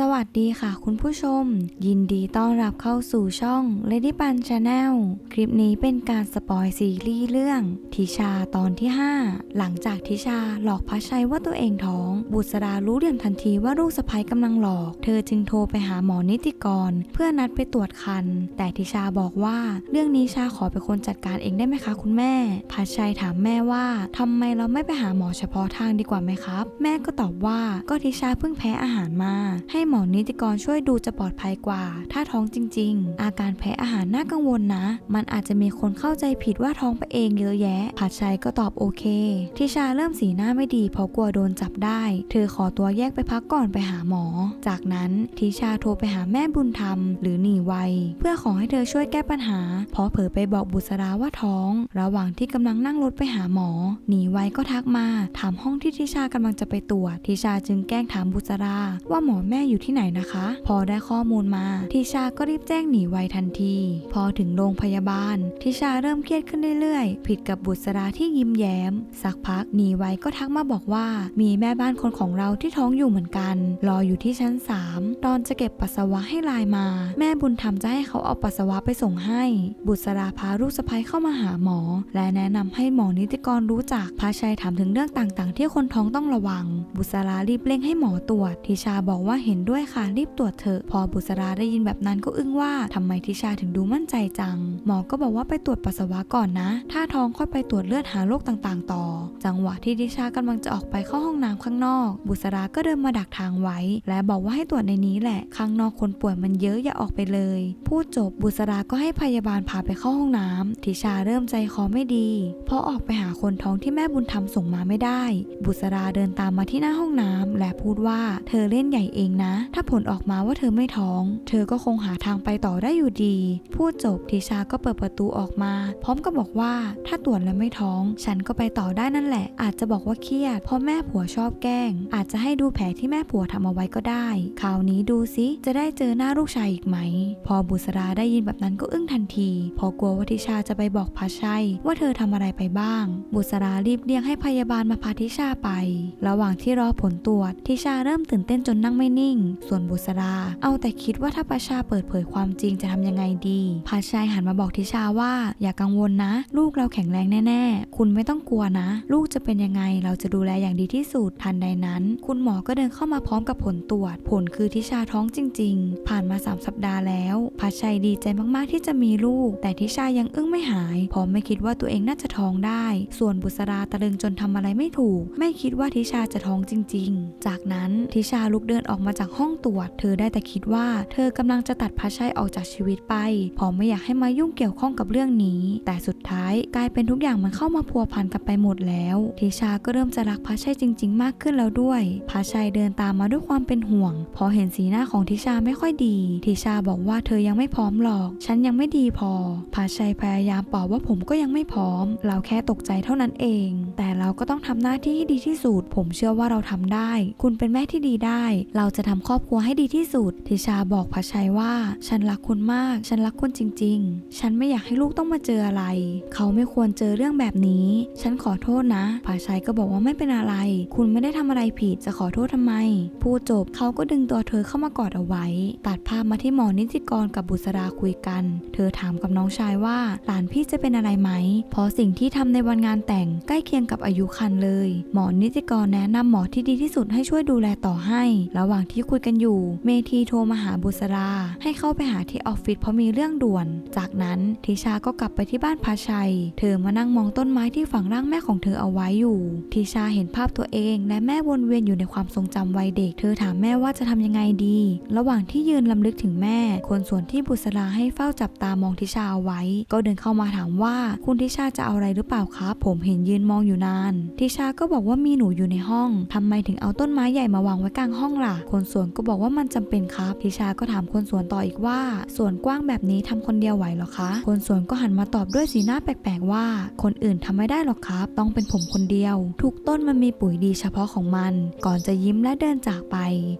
สวัสดีค่ะคุณผู้ชม ยินดีต้อนรับเข้าสู่ช่อง Lady Pan Channel คลิปนี้เป็นการสปอยซีรีส์เรื่อง ทิชาตอนที่ 5 หลังจากทิชาหลอกพัชชัยว่าตัวเองท้อง บุษรารู้เรียมทันทีว่าลูกสะใภ้กำลังหลอก เธอจึงโทรไปหาหมอนิติกร เพื่อนัดไปตรวจคัน แต่ทิชาบอกว่าเรื่องนี้ชาขอเป็นคนจัดการเองได้ไหมคะคุณแม่พัชชัยถามแม่ว่าทำไมเราไม่ไปหาหมอเฉพาะทางดีกว่าไหมครับ แม่ก็ตอบว่าก็ทิชาเพิ่งแพ้อาหารมาให้หมอนิติกรช่วยดูจะปลอดภัยกว่า ถ้าท้องจริง ๆ อาการแพ้อาหารน่ากังวลนะ มันอาจจะมีคนเข้าใจผิดว่าท้องไปเองเยอะแยะ ผัดชัยก็ตอบโอเค ทิชาเริ่มสีหน้าไม่ดีเพราะกลัวโดนจับได้ เธอขอตัวแยกไปพักก่อนไปหาหมอ จากนั้นทิชาโทรไปหาแม่บุญธรรม หรือหนีไวเพื่อขอให้เธอช่วยแก้ปัญหา เพราะเผลอไปบอกบุษราว่าท้อง ระหว่างที่กำลังนั่งรถไปหาหมอ หนีไวก็ทักมา ถามห้องที่ทิชากำลังจะไปตรวจ ทิชาจึงแกล้งถามบุษราว่าหมอแม่อยู่ที่ไหนนะคะ พอได้ข้อมูลมาทิชาก็รีบแจ้งหนีไวทันที พอถึงโรงพยาบาลทิชาเริ่มเครียดขึ้นเรื่อยๆ ผิดกับบุษราที่ยิ้มแย้ม สักพักหนีไวก็ทักมาบอกว่า มีแม่บ้านคนของเราที่ท้องอยู่เหมือนกัน รออยู่ที่ชั้น 3 ตอนจะเก็บปัสสาวะให้ไลายมา แม่บุญธรรมจะให้เขาเอาปัสสาวะไปส่งให้ บุษราพาลูกสะใภ้เข้ามาหาหมอ และแนะนำให้หมอนิติกรรู้จักพาชัยถามถึงเรื่องต่างๆ ที่คนท้องต้องระวัง บุษรารีบเร่งให้หมอตรวจทิชาบอกว่าเห็นด้วยค่ะรีบตรวจเถอะพอบุษราได้ยินแบบนั้นก็อึ้งว่าทำไมทิชาถึงดูมั่นใจจัง หมอก็บอกว่าไปตรวจปัสสาวะก่อนนะ ถ้าท้องค่อยไปตรวจเลือดหาโรคต่างๆ ต่อ จังหวะที่ทิชากำลังจะออกไปเข้าห้องน้ำข้างนอก บุษราก็เดินมาดักทางไว้ และบอกว่าให้ตรวจในนี้แหละ ข้างนอกคนป่วยมันเยอะอย่าออกไปเลย พูดจบบุษราก็ให้พยาบาลพาไปเข้าห้องน้ำทิชาเริ่มใจคอไม่ดี เพราะออกไปหาคนท้องที่แม่บุญธรรมส่งมาไม่ได้ บุษราเดินตามมาที่หน้าห้องน้ำและพูดว่าเธอเล่นใหญ่เองนะถ้าผลออกมาว่าเธอไม่ท้อง เธอก็คงหาทางไปต่อได้อยู่ดี พูดจบทิชาก็เปิดประตูออกมา พร้อมกับบอกว่าถ้าตรวจแล้วไม่ท้อง ฉันก็ไปต่อได้นั่นแหละ อาจจะบอกว่าเครียดเพราะแม่ผัวชอบแกล้ง อาจจะให้ดูแผลที่แม่ผัวทำเอาไว้ก็ได้ คราวนี้ดูซิจะได้เจอหน้าลูกชายอีกไหม พอบุษราได้ยินแบบนั้นก็อึ้งทันที พอกลัวว่าทิชาจะไปบอกพัชชัยว่าเธอทำอะไรไปบ้าง บุษรารีบเรียกให้พยาบาลมาพาทิชาไป ระหว่างที่รอผลตรวจทิชาเริ่มตื่นเต้นจนนั่งไม่นิ่งส่วนบุษรา เอาแต่คิดว่าถ้าพัชชาเปิดเผยความจริงจะทำยังไงดีพัชชัยหันมาบอกทิชาว่า อย่ากังวลนะ ลูกเราแข็งแรงแน่ ๆ คุณไม่ต้องกลัวนะ ลูกจะเป็นยังไงเราจะดูแลอย่างดีที่สุดทันใดนั้น คุณหมอก็เดินเข้ามาพร้อมกับผลตรวจ ผลคือทิชาท้องจริง ๆ ผ่านมา 3 สัปดาห์แล้วพัชชัยดีใจมากๆที่จะมีลูก แต่ทิชายังอึ้งไม่หายเพราะไม่คิดว่าตัวเองน่าจะท้องได้ ส่วนบุษราตะลึงจนทำอะไรไม่ถูก ไม่คิดว่าทิชาจะท้องจริง ๆ จากนั้นทิชาลุกเดินออกมาจากห้องตรวจ เธอได้แต่คิดว่าเธอกำลังจะตัดพัชชัยออกจากชีวิตไปเพราะไม่อยากให้มายุ่งเกี่ยวข้องกับเรื่องนี้ แต่สุดท้ายกลายเป็นทุกอย่างมันเข้ามาพัวพันกันไปหมดแล้วทิชาก็เริ่มจะรักพัชชัยจริง ๆ มากขึ้นแล้วด้วยพัชชัยเดินตามมาด้วยความเป็นห่วง พอเห็นสีหน้าของทิชาไม่ค่อยดี ทิชาบอกว่าเธอยังไม่พร้อมหรอก ฉันยังไม่ดีพอพัชชัยพยายามปลอบว่าผมก็ยังไม่พร้อม เราแค่ตกใจเท่านั้นเอง แต่เราก็ต้องทำหน้าที่ให้ดีที่สุด ผมเชื่อว่าเราทำได้ คุณเป็นแม่ที่ดีได้ เราจะทำครอบครัวให้ดีที่สุด ทิชาบอกพัชชัยว่า ฉันรักคุณมาก ฉันรักคุณจริง ๆ ฉันไม่อยากให้ลูกต้องมาเจออะไร เขาไม่ควรเจอเรื่องแบบนี้ ฉันขอโทษนะพัชชัยก็บอกว่าไม่เป็นอะไร คุณไม่ได้ทำอะไรผิดจะขอโทษทำไม พูดจบเขาก็ดึงตัวเธอเข้ามากอดเอาไว้ ตัดภาพมาที่หมอนิติกรกับบุษราคุยกัน เธอถามกับน้องชายว่า หลานพี่จะเป็นอะไรไหม เพราะสิ่งที่ทำในวันงานแต่งใกล้เคียงกับอายุคันเลย หมอนิติกรแนะนำหมอที่ดีที่สุดให้ช่วยดูแลต่อให้ ระหว่างที่คุยกันอยู่ เมทีโทรมาหาบุษรา ให้เข้าไปหาที่ออฟฟิศเพราะมีเรื่องด่วน จากนั้นทิชาก็กลับไปที่บ้านพาชัย เธอมานั่งมองต้นไม้ที่ฝังร่างแม่ของเธอเอาไว้อยู่ ทิชาเห็นภาพตัวเองและแม่วนเวียนอยู่ในความทรงจำวัยเด็ก เธอถามแม่ว่าจะทำยังไงดี ระหว่างที่ยืนลำลึกถึงแม่ คนส่วนที่บุษราให้เฝ้าจับตามองทิชาเอาไว้ ก็เดินเข้ามาถามว่าคุณทิชาจะเอาอะไรหรือเปล่าครับ ผมเห็นยืนมองอยู่นาน ทิชาก็บอกว่ามีหนูอยู่ในห้องทำไมถึงเอาต้นไม้ใหญ่มาวางไว้กลางห้องล่ะ คนสวนก็บอกว่ามันจำเป็นครับทิชาก็ถามคนสวนต่ออีกว่าสวนกว้างแบบนี้ทำคนเดียวไหวหรอคะ คนสวนก็หันมาตอบด้วยสีหน้าแปลกๆว่า คนอื่นทำไม่ได้หรอกครับ ต้องเป็นผมคนเดียว ทุกต้นมันมีปุ๋ยดีเฉพาะของมัน ก่อนจะยิ้มและเดินจากไป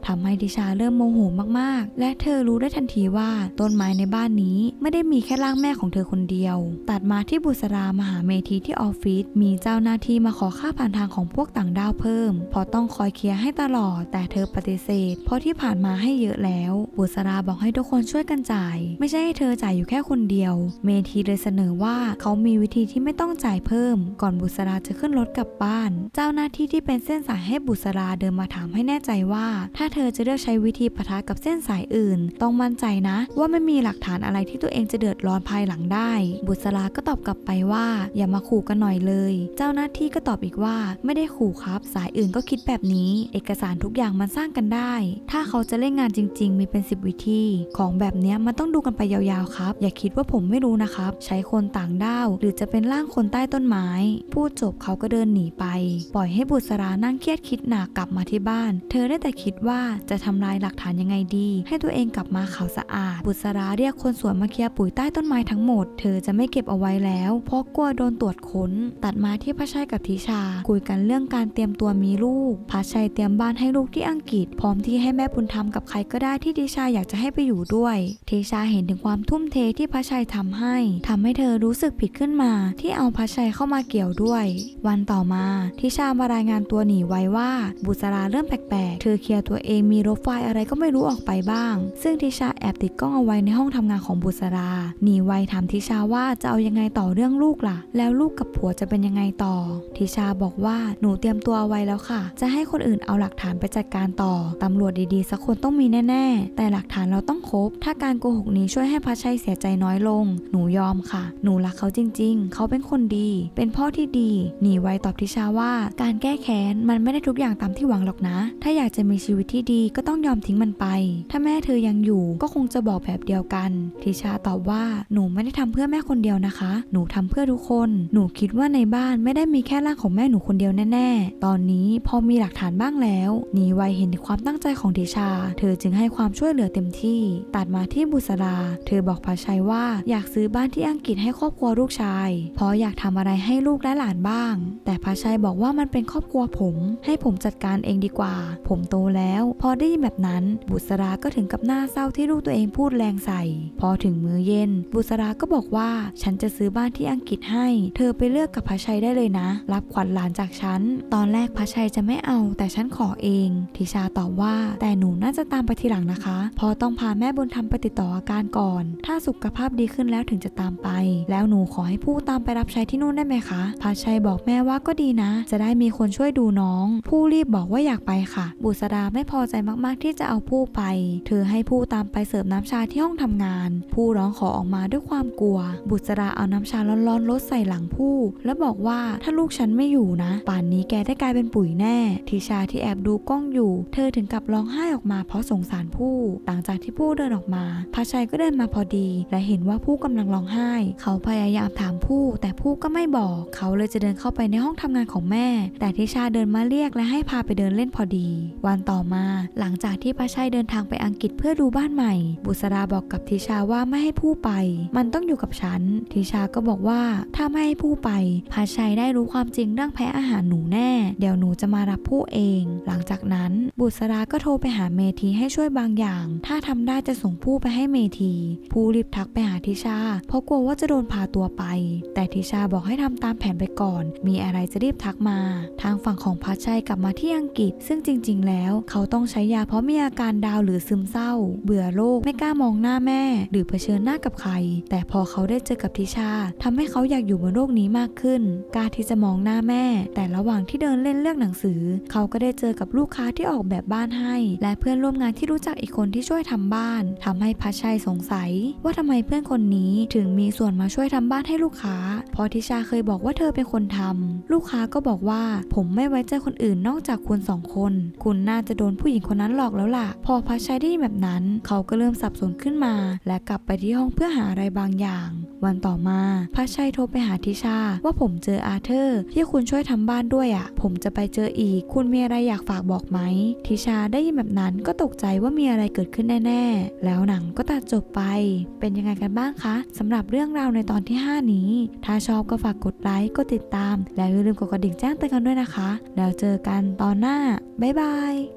ทำให้ทิชาเริ่มโมโหมากๆ และเธอรู้ได้ทันทีว่าต้นไม้ในบ้านนี้ไม่ได้มีแค่ร่างแม่ของเธอคนเดียว ตัดมาที่บุษรามหาเมธีที่ออฟฟิศมีเจ้าหน้าที่มาขอค่าผ่านทางของพวกต่างด้าวเพิ่มพราะต้องคอยเคลียร์ให้ตลอด แต่เธอปฏิเสธเพราะที่ผ่านมาให้เยอะแล้ว บุษราบอกให้ทุกคนช่วยกันจ่าย ไม่ใช่ให้เธอจ่ายอยู่แค่คนเดียว เมทีเลยเสนอว่าเขามีวิธีที่ไม่ต้องจ่ายเพิ่ม ก่อนบุษราจะขึ้นรถกลับบ้าน เจ้าหน้าที่ที่เป็นเส้นสายให้บุษราเดินมาถามให้แน่ใจว่า ถ้าเธอจะเลือกใช้วิธีปะทะกับเส้นสายอื่น ต้องมั่นใจนะ ว่าไม่มีหลักฐานอะไรที่ตัวเองจะเดือดร้อนภายหลังได้ บุษราก็ตอบกลับไปว่า อย่ามาขู่กันหน่อยเลย เจ้าหน้าที่ก็ตอบอีกว่า ไม่ได้ขู่ครับ สายอื่นก็คิดแบบนี้ เอกสารทุกอย่างมันสร้างกันได้ถ้าเขาจะเล่นงานจริง ๆ มีเป็น 10 วิธี ของแบบนี้มันต้องดูกันไปยาวๆครับ อย่าคิดว่าผมไม่รู้นะครับ ใช้คนต่างด้าว หรือจะเป็นร่างคนใต้ต้นไม้ พูดจบเขาก็เดินหนีไป ปล่อยให้บุษรานั่งเครียดคิดหนักกลับมาที่บ้าน เธอได้แต่คิดว่าจะทำลายหลักฐานยังไงดี ให้ตัวเองกลับมาขาวสะอาด บุษราเรียกคนสวนมาเคลียร์ปุ๋ยใต้ต้นไม้ทั้งหมด เธอจะไม่เก็บเอาไว้แล้ว เพราะกลัวโดนตรวจค้น ตัดมาที่พระชัยกับทิชา คุยกันเรื่องการเตรียมตัวมีลูกพระชัยเตรียมบ้านให้ลูกที่อังกฤษพร้อมที่ใให้แม่บุญธรรมกับใครก็ได้ที่ทิชาอยากจะให้ไปอยู่ด้วยทิชาเห็นถึงความทุ่มเทที่พระชัยทำให้ทำให้เธอรู้สึกผิดขึ้นมา ที่เอาพระชัยเข้ามาเกี่ยวด้วย วันต่อมาทิชามารายงานตัวหนีไว้ว่า บุษราเริ่มแปลกๆ เธอเคลียร์ตัวเองมีรถไฟอะไรก็ไม่รู้ออกไปบ้าง ซึ่งทิชาแอบติดกล้องเอาไว้ในห้องทำงานของบุษรา หนีไวถามทิชาว่าจะเอายังไงต่อเรื่องลูกล่ะ แล้วลูกกับผัวจะเป็นยังไงต่อ ทิชาบอกว่าหนูเตรียมตัวเอาไว้แล้วค่ะ จะให้คนอื่นเอาหลักฐานไปจัดการต่อตำรวจดีๆ สักคนต้องมีแน่ๆ แต่หลักฐานเราต้องครบ ถ้าการโกหกนี้ช่วยให้พัชชัยเสียใจน้อยลง หนูยอมค่ะ หนูรักเขาจริง ๆ เขาเป็นคนดี เป็นพ่อที่ดี หนีไวตอบทิชาว่า การแก้แค้นมันไม่ได้ทุกอย่างตามที่หวังหรอกนะ ถ้าอยากจะมีชีวิตที่ดีก็ต้องยอมทิ้งมันไป ถ้าแม่เธอยังอยู่ก็คงจะบอกแบบเดียวกัน ทิชาตอบว่า หนูไม่ได้ทำเพื่อแม่คนเดียวนะคะ หนูทำเพื่อทุกคน หนูคิดว่าในบ้านไม่ได้มีแค่ร่างของแม่หนูคนเดียวแน่ ๆ ตอนนี้พอมีหลักฐานบ้างแล้ว หนีไวเห็นความตั้งใจของทิชา เธอจึงให้ความช่วยเหลือเต็มที่ ตัดมาที่บุษรา เธอบอกพาชัยว่าอยากซื้อบ้านที่อังกฤษให้ครอบครัวลูกชาย เพราะอยากทำอะไรให้ลูกและหลานบ้าง แต่พาชัยบอกว่ามันเป็นครอบครัวผม ให้ผมจัดการเองดีกว่า ผมโตแล้ว พอได้ยินแบบนั้น บุษราก็ถึงกับหน้าเศร้าที่ลูกตัวเองพูดแรงใส่ พอถึงมื้อเย็น บุษราก็บอกว่าฉันจะซื้อบ้านที่อังกฤษให้ เธอไปเลือกกับพาชัยได้เลยนะ รับขวัญหลานจากฉัน ตอนแรกพาชัยจะไม่เอา แต่ฉันขอเอง ทิชาตอบว่าแต่หนูน่าจะตามไปทีหลังนะคะพราะต้องพาแม่บุญธรรมไปติดต่ออาการก่อน ถ้าสุขภาพดีขึ้นแล้วถึงจะตามไป แล้วหนูขอให้ผู้ตามไปรับใช้ที่นู่นได้ไหมคะพาชัยบอกแม่ว่าก็ดีนะ จะได้มีคนช่วยดูน้อง ผู้รีบบอกว่าอยากไปค่ะ บุษราไม่พอใจมากๆที่จะเอาผู้ไป เธอให้ผู้ตามไปเสิร์ฟน้ำชาที่ห้องทำงาน ผู้ร้องขอออกมาด้วยความกลัว บุษราเอาน้ำชาร้อนๆลดใส่หลังผู้ แล้วบอกว่าถ้าลูกฉันไม่อยู่นะ ป่านนี้แกได้กลายเป็นปุ๋ยแน่ ทิชาที่แอบดูกล้องอยู่ เธอถึงกับร้ร้องไห้ออกมาเพราะสงสารผู้ หลังจากที่ผู้เดินออกมาพาชัยก็เดินมาพอดี และเห็นว่าผู้กำลังร้องไห้ เขาพยายามถามผู้ แต่ผู้ก็ไม่บอก เขาเลยจะเดินเข้าไปในห้องทำงานของแม่ แต่ทิชาเดินมาเรียกและให้พาไปเดินเล่นพอดี วันต่อมา หลังจากที่พาชัยเดินทางไปอังกฤษเพื่อดูบ้านใหม่ บุษราบอกกับทิชาว่าไม่ให้ผู้ไป มันต้องอยู่กับฉัน ทิชาก็บอกว่าถ้าไม่ให้ผู้ไปพาชัยได้รู้ความจริงเรื่องแพ้อาหารหนูแน่ เดี๋ยวหนูจะมารับผู้เอง หลังจากนั้นบุษราก็โททรไปหาเมทีให้ช่วยบางอย่าง ถ้าทำได้จะส่งผู้ไปให้เมทีผู้รีบทักไปหาทิชา เพราะกลัวว่าจะโดนพาตัวไป แต่ทิชาบอกให้ทำตามแผนไปก่อน มีอะไรจะรีบทักมา ทางฝั่งของพัชชัยกลับมาที่อังกฤษ ซึ่งจริง ๆ แล้ว เขาต้องใช้ยาเพราะมีอาการดาวหรือซึมเศร้า เบื่อโลกไม่กล้ามองหน้าแม่ หรือเผชิญหน้ากับใคร แต่พอเขาได้เจอกับทิชาทำให้เขาอยากอยู่บนโลกนี้มากขึ้นกล้าที่จะมองหน้าแม่ แต่ระหว่างที่เดินเล่นเลือกหนังสือ เขาก็ได้เจอกับลูกค้าที่ออกแบบบ้านให้และเพื่อนร่วมงานที่รู้จักอีกคนที่ช่วยทำบ้านทำให้พัชชัยสงสัย ว่าทำไมเพื่อนคนนี้ถึงมีส่วนมาช่วยทำบ้านให้ลูกค้า เพราะทิชาเคยบอกว่าเธอเป็นคนทำลูกค้าก็บอกว่าผมไม่ไว้ใจคนอื่นนอกจากคุณสองคน คุณน่าจะโดนผู้หญิงคนนั้นหลอกแล้วล่ะ พอพัชชัยได้ยินแบบนั้น เขาก็เริ่มสับสนขึ้นมา และกลับไปที่ห้องเพื่อหาอะไรบางอย่าง วันต่อมาพัชชัยโทรไปหาทิชา ว่าผมเจออาเธอร์ที่คุณช่วยทำบ้านด้วยอะ่ะ ผมจะไปเจออีก คุณมีอะไรอยากฝากบอกไหม ทิชาได้ยินแบบนั้นก็ตกใจว่ามีอะไรเกิดขึ้นแน่ ๆ แล้วหนังก็ตัดจบไป เป็นยังไงกันบ้างคะสำหรับเรื่องราวในตอนที่ 5 นี้ ถ้าชอบก็ฝากกดไลค์กดติดตาม แล้วอย่าลืมกดกระดิ่งแจ้งเตือนกันด้วยนะคะ แล้วเจอกันตอนหน้าบ๊ายบาย